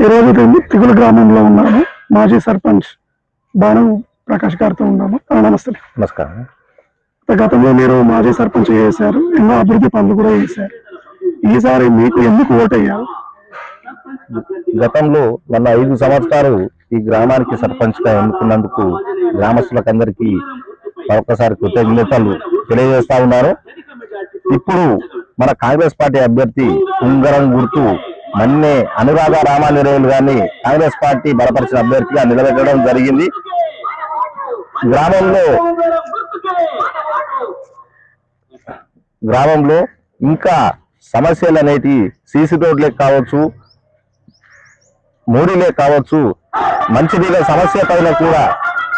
ఈరోజు తి- తిగుల గ్రామంలో ఉన్నాము మాజీ సర్పంచ్ భాను ప్రకాష్ గారితో ఉన్నాము. నమస్తే. నమస్కారం. గతంలో మీరు మాజీ సర్పంచ్ చేశారు. ఎన్నో అభివృద్ధి పనులు కూడా చేశారు. ఈసారి మీకు ఎందుకు ఓటయ్యారు? గతంలో నన్ను ఐదు సంవత్సరాలు ఈ గ్రామానికి సర్పంచ్గా ఎన్నుకున్నందుకు గ్రామస్తులకందరికీ మరొకసారి కృతజ్ఞతలు తెలియజేస్తా ఉన్నారు. ఇప్పుడు మన కాంగ్రెస్ పార్టీ అభ్యర్థి ఉంగరం గుర్తు మన్నే అనురాధ రామానిరేయులు గారిని కాంగ్రెస్ పార్టీ బలపరిచిన అభ్యర్థిగా నిలబెట్టడం జరిగింది. గ్రామంలో గ్రామంలో ఇంకా సమస్యలు అనేటి సీసీ రోడ్లే కావచ్చు మోడీలే కావచ్చు మంచినీళ్ళ సమస్య పైన కూడా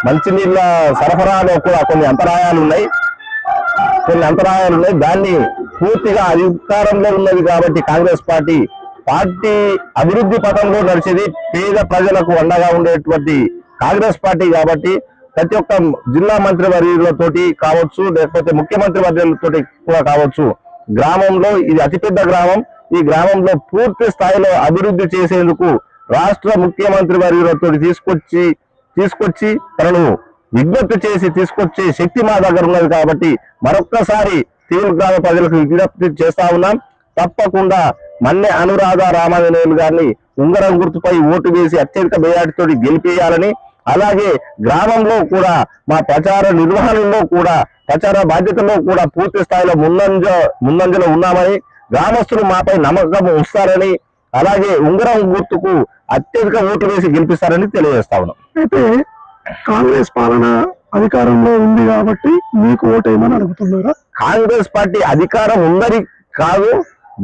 మంచినీళ్ళ సరఫరాలో కూడా కొన్ని అంతరాయాలు ఉన్నాయి. కొన్ని అంతరాయాలు ఉన్నాయి. దాన్ని పూర్తిగా అధికారంలో ఉన్నది కాబట్టి కాంగ్రెస్ పార్టీ పార్టీ అభివృద్ధి పథంలో నడిచేది పేద ప్రజలకు అండగా ఉండేటువంటి కాంగ్రెస్ పార్టీ కాబట్టి ప్రతి ఒక్క జిల్లా మంత్రి వర్యులతోటి కావచ్చు లేకపోతే ముఖ్యమంత్రి వర్యులతోటి కూడా కావచ్చు గ్రామంలో ఇది అతిపెద్ద గ్రామం ఈ గ్రామంలో పూర్తి స్థాయిలో అభివృద్ధి చేసేందుకు రాష్ట్ర ముఖ్యమంత్రి వర్యులతో తీసుకొచ్చి తీసుకొచ్చి తనను విజ్ఞప్తి చేసి తీసుకొచ్చే శక్తి మా దగ్గర ఉన్నది కాబట్టి మరొక్కసారి తీవ్ర గ్రామ ప్రజలకు విజ్ఞప్తి చేస్తా ఉన్నాం. తప్పకుండా మన్నె అనురాధ రామాంజనేయులు గారిని ఉంగరం గుర్తుపై ఓటు వేసి అత్యధిక మేయాటితో గెలిపేయాలని అలాగే గ్రామంలో కూడా మా ప్రచార నిర్వహణలో కూడా ప్రచార బాధ్యతలో కూడా పూర్తి స్థాయిలో ముందంజ ముందంజలో ఉన్నామని గ్రామస్తులు మాపై నమ్మకం ఉంచుతారని అలాగే ఉంగరం గుర్తుకు అత్యధిక ఓట్లు వేసి గెలిపిస్తారని తెలియజేస్తా ఉన్నాం. అయితే కాంగ్రెస్ పాలన అధికారంలో ఉంది కాబట్టి మీకు ఓటేయమని అడుగుతున్నారా? కాంగ్రెస్ పార్టీ అధికారం ఉందని కాదు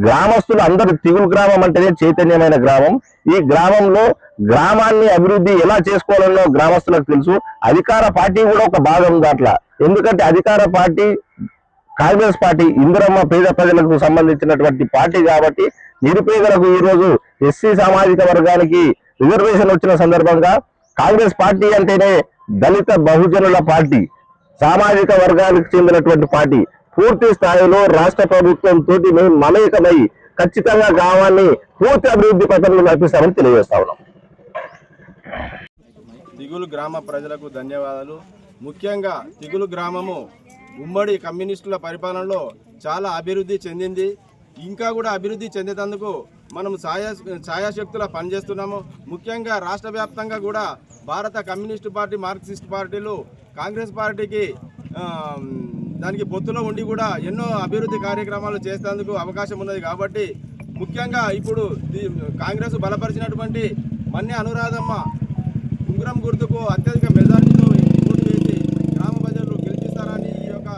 గ్రామస్తులు అందరూ తిగులు గ్రామం అంటేనే చైతన్యమైన గ్రామం. ఈ గ్రామంలో గ్రామాన్ని అభివృద్ధి ఎలా చేసుకోవాలన్నో గ్రామస్తులకు తెలుసు. అధికార పార్టీ కూడా ఒక భాగం దాట్లా ఎందుకంటే అధికార పార్టీ కాంగ్రెస్ పార్టీ ఇందిరమ్మ పేద ప్రజలకు సంబంధించినటువంటి పార్టీ కాబట్టి నిరుపేదలకు ఈ రోజు ఎస్సీ సామాజిక వర్గానికి రిజర్వేషన్ వచ్చిన సందర్భంగా కాంగ్రెస్ పార్టీ అంటేనే దళిత బహుజనుల పార్టీ సామాజిక వర్గానికి చెందినటువంటి పార్టీ. పూర్తి స్థాయిలో రాష్ట్ర ప్రభుత్వం తోటి మేము మమేకమై ఖచ్చితంగా గ్రామాన్ని పూర్తి అభివృద్ధి పథకంలో నడిపిస్తామని తెలియజేస్తా ఉన్నాం. తిగులు గ్రామ ప్రజలకు ధన్యవాదాలు. ముఖ్యంగా తిగులు గ్రామము ఉమ్మడి కమ్యూనిస్టుల పరిపాలనలో చాలా అభివృద్ధి చెందింది. ఇంకా కూడా అభివృద్ధి చెందేందుకు మనం ఛాయా ఛాయాశక్తుల పనిచేస్తున్నాము. ముఖ్యంగా రాష్ట్ర వ్యాప్తంగా కూడా భారత కమ్యూనిస్టు పార్టీ మార్క్సిస్ట్ పార్టీలు కాంగ్రెస్ పార్టీకి దానికి పొత్తులో ఉండి కూడా ఎన్నో అభివృద్ధి కార్యక్రమాలు చేసేందుకు అవకాశం ఉన్నది కాబట్టి ముఖ్యంగా ఇప్పుడు కాంగ్రెస్ బలపరిచినటువంటి మన్య అనురాధమ్మ ఉంగరం గుర్తుకు అత్యధిక మెజార్టీతో ఓటు వేసి గ్రామ ప్రజలు గెలిపిస్తారని ఈ యొక్క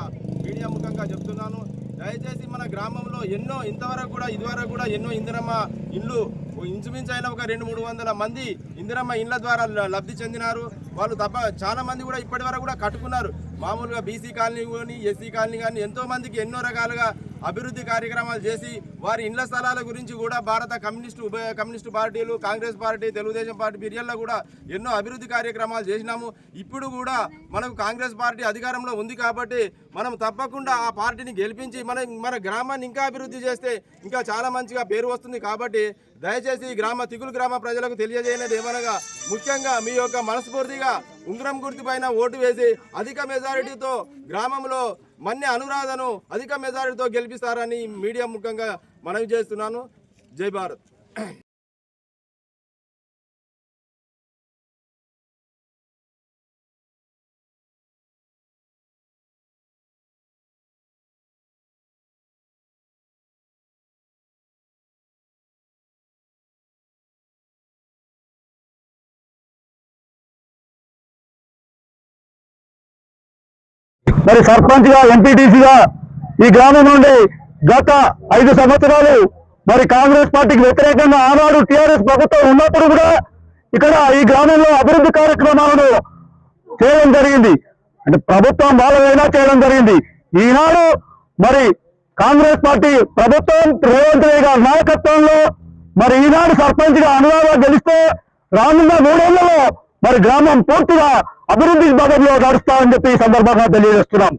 మీడియా ముఖంగా చెప్తున్నాను. దయచేసి మన గ్రామంలో ఎన్నో ఇంతవరకు కూడా ఇదివరకు కూడా ఎన్నో ఇందిరమ్మ ఇల్లు ఇంచుమించు అయిన ఒక రెండు మూడు వందల మంది ఇందిరమ్మ ఇండ్ల ద్వారా ల- లబ్ధి చెందినారు. వాళ్ళు తప్ప చాలా మంది కూడా ఇప్పటి వరకు కూడా కట్టుకున్నారు. మామూలుగా బీసీ కాలనీ కానీ ఎస్సీ కాలనీ కానీ ఎంతో మందికి ఎన్నో రకాలుగా అభివృద్ధి కార్యక్రమాలు చేసి వారి ఇండ్ల స్థలాల గురించి కూడా భారత కమ్యూనిస్టు ఉభయ కమ్యూనిస్టు పార్టీలు కాంగ్రెస్ పార్టీ తెలుగుదేశం పార్టీ పీరియడ్లో కూడా ఎన్నో అభివృద్ధి కార్యక్రమాలు చేసినాము. ఇప్పుడు కూడా మనకు కాంగ్రెస్ పార్టీ అధికారంలో ఉంది కాబట్టి మనం తప్పకుండా ఆ పార్టీని గెలిపించి మన మన గ్రామాన్ని ఇంకా అభివృద్ధి చేస్తే ఇంకా చాలా మంచిగా పేరు వస్తుంది కాబట్టి దయచేసి గ్రామ తిగులు గ్రామ ప్రజలకు తెలియజేయలేదు ఏమనగా ముఖ్యంగా మీ యొక్క మనస్ఫూర్తిగా ఉంగరం గుర్తు పైన ఓటు వేసి అధిక మెజారిటీతో గ్రామంలో మన్య అనురాధను అధిక మెజారిటీతో గెలిపిస్తారని మీడియా ముఖ్యంగా మనవి చేస్తున్నాను. జై భారత్. మరి సర్పంచ్గా ఎంపీటీసీగా ఈ గ్రామం నుండి గత ఐదు సంవత్సరాలు మరి కాంగ్రెస్ పార్టీకి వ్యతిరేకంగా ఆనాడు టీఆర్ఎస్ ప్రభుత్వం ఉన్నప్పుడు కూడా ఇక్కడ ఈ గ్రామంలో అభివృద్ధి కార్యక్రమాలను చేయడం జరిగింది. అంటే ప్రభుత్వం వాళ్ళైనా చేయడం జరిగింది. ఈనాడు మరి కాంగ్రెస్ పార్టీ ప్రభుత్వం రేవంత్ రెడ్డి గారి నాయకత్వంలో మరి ఈనాడు సర్పంచ్గా అనురాధ గెలిస్తే రానున్న మూడేళ్ళలో మరి గ్రామం పూర్తిగా అభివృద్ధి పదంలో నడుస్తామని చెప్పి ఈ సందర్భంగా తెలియజేస్తున్నాం.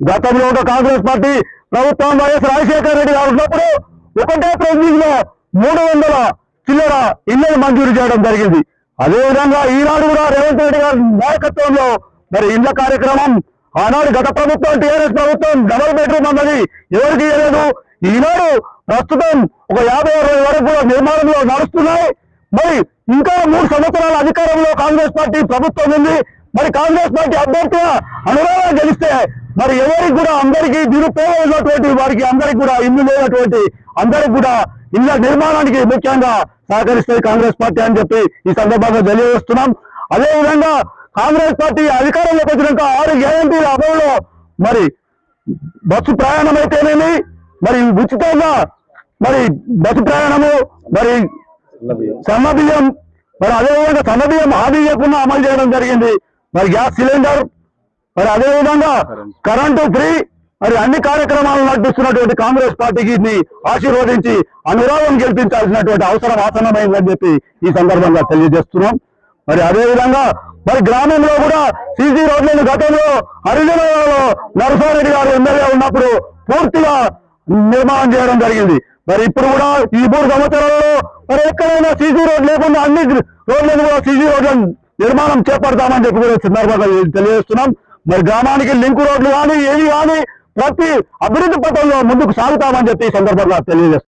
గతంలో ఒక కాంగ్రెస్ పార్టీ ప్రభుత్వం వైఎస్ రాజశేఖర రెడ్డి గారు ఉన్నప్పుడు ఒకటే ప్రెసిడెంట్లో మూడు వందల చిల్లర ఇళ్ళను మంజూరు చేయడం జరిగింది. అదేవిధంగా ఈనాడు కూడా రేవంత్ రెడ్డి గారి నాయకత్వంలో మరి ఇళ్ళ కార్యక్రమం ఆనాడు గత ప్రభుత్వం టీఆర్ఎస్ ప్రభుత్వం డబల్ బెడ్రూమ్ అన్నది ఎవరికి ఇవ్వలేదు ఈనాడు ప్రస్తుతం ఒక యాభై అరవై వరకు కూడా నిర్మాణంలో నడుస్తున్నాయి. మరి ఇంకా మూడు సంవత్సరాల అధికారంలో కాంగ్రెస్ పార్టీ ప్రభుత్వం ఉంది. మరి కాంగ్రెస్ పార్టీ అభ్యర్థిగా అనురాధ గెలిస్తే మరి ఎవరికి కూడా అందరికీ నిరుపేద ఉన్నటువంటి వారికి అందరికి కూడా ఇల్లు లేనటువంటి అందరికి కూడా ఇళ్ళ నిర్మాణానికి ముఖ్యంగా సహకరిస్తుంది కాంగ్రెస్ పార్టీ అని చెప్పి ఈ సందర్భంగా తెలియజేస్తున్నాం. అదేవిధంగా కాంగ్రెస్ పార్టీ అధికారంలోకి వచ్చినాక ఆరు గ్యారంటీల అమలులో మరి బస్సు ప్రయాణం అయితేనేమి? మరి ఉచితంగా మరి బస్సు ప్రయాణము మరి సన్న బియ్యం మరి అదేవిధంగా సన్న బియ్యం హామీ చేయకుండా అమలు చేయడం జరిగింది. మరి గ్యాస్ సిలిండర్ మరి అదేవిధంగా కరెంటు ఫ్రీ మరి అన్ని కార్యక్రమాలు నడిపిస్తున్నటువంటి కాంగ్రెస్ పార్టీకి ని ఆశీర్వదించి అనురాగం గెలిపించాల్సినటువంటి అవసరం ఆసనమైందని చెప్పి ఈ సందర్భంగా తెలియజేస్తున్నాం. మరి అదేవిధంగా మరి గ్రామంలో కూడా సీసీ రోడ్లను గతంలో హరిజనలో నరసారెడ్డి గారు ఎమ్మెల్యే ఉన్నప్పుడు పూర్తిగా నిర్మాణం చేయడం జరిగింది. మరి ఇప్పుడు కూడా ఈ మూడు సంవత్సరాలలో మరి ఎక్కడైనా సీసీ రోడ్ లేకుండా అన్ని రోడ్లను కూడా సీసీ రోడ్లను నిర్మాణం చేపడతామని చెప్పి కూడా సందర్భంగా తెలియజేస్తున్నాం. మరి గ్రామానికి లింక్ రోడ్లు కానీ ఏవి కానీ ప్రతి అభివృద్ధి పథంలో ముందుకు సాగుతామని చెప్పి ఈ సందర్భంగా తెలియజేస్తున్నాం.